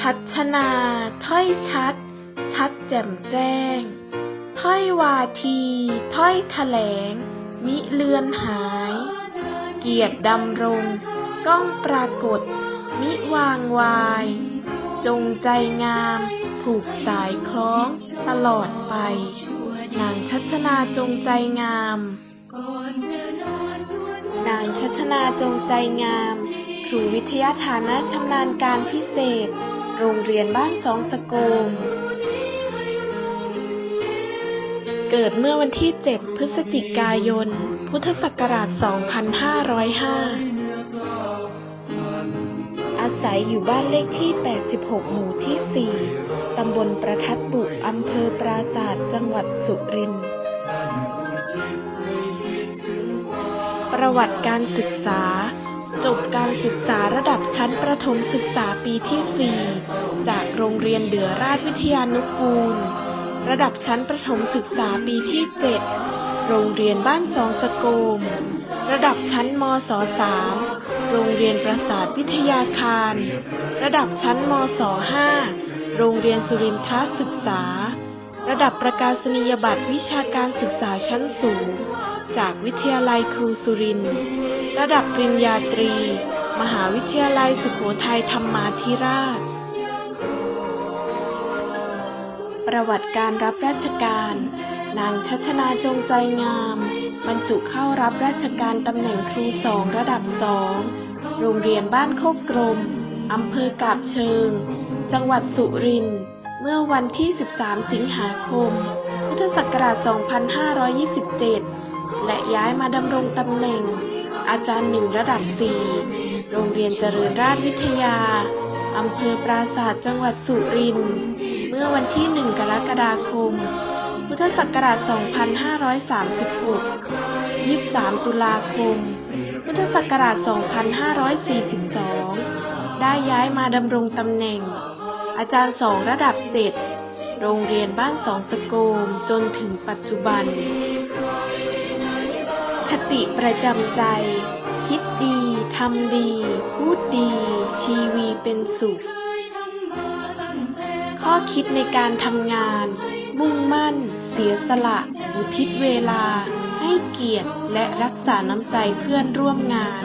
ชัดชนา ถ้อยชัด ชัดแจ่มแจ้ง ถ้อยวาที ถ้อยแถลง มิเลือนหาย เกียรติดำรง ก้องปรากฏ มิวางวาย จงใจงาม ผูกสายคล้องตลอดไป นางชัชนาจงใจงาม นางชัชนาจงใจงาม ครูวิทยาฐานะชำนาญการพิเศษ โรงเรียนบ้านสองสะโกงเกิดเมื่อวันที่ 7 พฤศจิกายน พุทธศักราช 2505 อาศัยอยู่บ้านเลขที่ 86 หมู่ที่ 4 ตำบลประทัดบุอำเภอปราศาสตร์จังหวัดสุรินทร์ประวัติการศึกษา จบการศึกษาระดับชั้นประถมศึกษาปีที่ 4 จากโรงเรียนเดือราชวิทยานุกูล ระดับชั้นประถมศึกษาปีที่ 7 โรงเรียนบ้านสองสะโกม ระดับชั้นมศ3โรงเรียนประสาทวิทยาคาร ระดับชั้นมศ5โรงเรียนสุรินทรศึกษา ระดับประกาศนียบัตรวิชาการศึกษาชั้นสูง จากวิทยาลัยครูสุรินทร์ระดับปริญญาตรี มหาวิทยาลัยสุโขทัยธรรมาธิราช ประวัติการรับราชการ นางชัชนาจงใจงาม บรรจุเข้ารับราชการตำแหน่งครูสองระดับสอง โรงเรียนบ้านโคกกลมอำเภอกาบเชิง จังหวัดสุรินทร์เมื่อวันที่ 13 สิงหาคม พุทธศักราช 2527 และย้ายมาดำรงตำแหน่ง อาจารย์หนึ่งระดับ 4 โรงเรียนเจริญราชวิทยา อำเภอปราศาสตร์จังหวัดสุรินทร์เมื่อวันที่ 1 กรกฎาคม พุทธศักราช 2536 23 ตุลาคม พุทธศักราช 2542 ได้ย้ายมาดำรงตำแหน่ง อาจารย์สองระดับ7โรงเรียนบ้านสองสะโกมจนถึงปัจจุบัน คติประจำใจ คิดดี ทำดี พูดดี ชีวีเป็นสุข ข้อคิดในการทำงาน มุ่งมั่น เสียสละ อุทิศเวลา ให้เกียรติและรักษาน้ำใจเพื่อนร่วมงาน